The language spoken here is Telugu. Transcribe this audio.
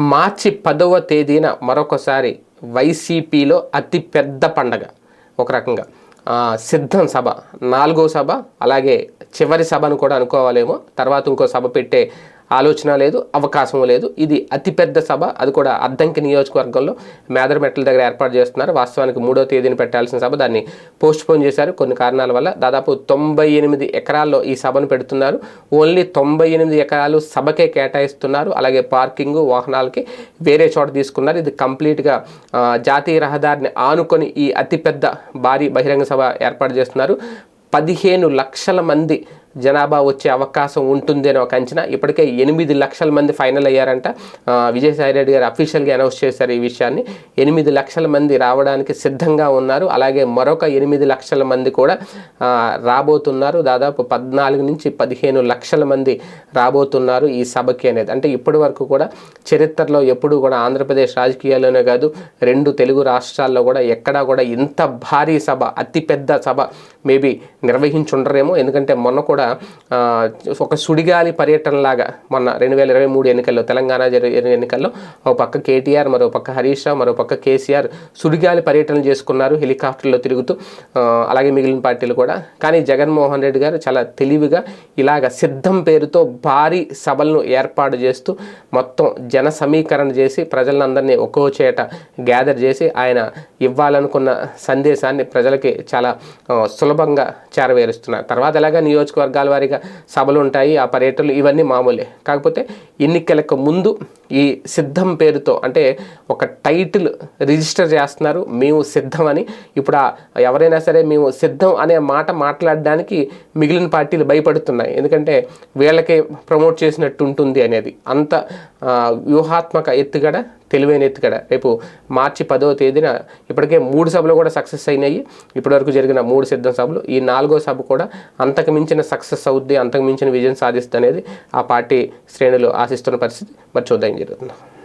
మార్చి పదవ తేదీన మరొకసారి వైసీపీలో అతి పెద్ద పండగ. ఒక రకంగా. సిద్ధం సభ. నాలుగో సభ అలాగే చివరి సభను కూడా అనుకోవాలేమో. తర్వాత ఇంకో సభ పెట్టే ఆలోచన లేదు అవకాశం లేదు. ఇది అతిపెద్ద సభ. అది కూడా అద్దంకి నియోజకవర్గంలో మేదరమెట్ల దగ్గర ఏర్పాటు చేస్తున్నారు. వాస్తవానికి మూడో తేదీని పెట్టాల్సిన సభ. దాన్ని పోస్ట్ పోన్ చేశారు. కొన్ని కారణాల వల్ల దాదాపు తొంభై ఎనిమిది ఎకరాల్లో ఈ సభను పెడుతున్నారు. ఓన్లీ తొంభై ఎనిమిది ఎకరాలు సభకే కేటాయిస్తున్నారు. అలాగే పార్కింగ్ వాహనాలకి వేరే చోట తీసుకున్నారు. ఇది కంప్లీట్గా జాతీయ రహదారిని ఆనుకొని ఈ అతిపెద్ద భారీ బహిరంగ సభ ఏర్పాటు చేస్తున్నారు. పదిహేను లక్షల మంది జనాభా వచ్చే అవకాశం ఉంటుంది అని ఒక అంచనా. ఇప్పటికే ఎనిమిది లక్షల మంది ఫైనల్ అయ్యారంట. విజయసాయి రెడ్డి గారు అఫీషియల్గా అనౌన్స్ చేశారు ఈ విషయాన్ని. ఎనిమిది లక్షల మంది రావడానికి సిద్ధంగా ఉన్నారు. అలాగే మరొక ఎనిమిది లక్షల మంది కూడా రాబోతున్నారు. దాదాపు పద్నాలుగు నుంచి పదిహేను లక్షల మంది రాబోతున్నారు ఈ సభకి అనేది. అంటే ఇప్పటి వరకు కూడా చరిత్రలో ఎప్పుడూ కూడా ఆంధ్రప్రదేశ్ రాజకీయాల్లోనే కాదు రెండు తెలుగు రాష్ట్రాల్లో కూడా ఎక్కడా కూడా ఇంత భారీ సభ అతిపెద్ద సభ మేబీ నిర్వహించుండరేమో. ఎందుకంటే మొన్న కూడా కూడా ఒక సుడిగాలి పర్యటనలాగా మొన్న రెండు వేల ఇరవై మూడు ఎన్నికల్లో తెలంగాణ జరిగిన ఎన్నికల్లో ఒక పక్క కేటీఆర్ మరో పక్క హరీష్ రావు మరో పక్క కేసీఆర్ సుడిగాలి పర్యటనలు చేసుకున్నారు హెలికాప్టర్లో తిరుగుతూ. అలాగే మిగిలిన పార్టీలు కూడా. కానీ జగన్మోహన్ రెడ్డి గారు చాలా తెలివిగా ఇలాగ సిద్ధం పేరుతో భారీ సభలను ఏర్పాటు చేస్తూ మొత్తం జన సమీకరణ చేసి ప్రజలందరినీ ఒక్కో చేట గ్యాదర్ చేసి ఆయన ఇవ్వాలనుకున్న సందేశాన్ని ప్రజలకి చాలా సులభంగా చేరవేరుస్తున్నారు. తర్వాత ఎలాగా వర్గాల వారీగా సభలు ఉంటాయి ఆ పర్యటనలు ఇవన్నీ మామూలే. కాకపోతే ఎన్నికలకు ముందు ఈ సిద్ధం పేరుతో అంటే ఒక టైటిల్ రిజిస్టర్ చేస్తున్నారు. మేము సిద్ధం అని. ఇప్పుడు ఎవరైనా సరే మేము సిద్ధం అనే మాట మాట్లాడడానికి మిగిలిన పార్టీలు భయపడుతున్నాయి. ఎందుకంటే వీళ్ళకే ప్రమోట్ చేసినట్టు ఉంటుంది అనేది. అంత వ్యూహాత్మక ఎత్తుగడ తెలివైన ఎత్తుగడ. రేపు మార్చి పదవ తేదీన ఇప్పటికే మూడు సభలు కూడా సక్సెస్ అయినాయి. ఇప్పటివరకు జరిగిన మూడు సిద్ధం సభలు. ఈ నాలుగో సభ కూడా అంతకు మించిన సక్సెస్ అవుద్ది అంతకు మించిన విజయం సాధిస్తుంది అనేది ఆ పార్టీ శ్రేణులు ఆశిస్తున్న పరిస్థితి. మరి చూద్దాం. yarattı.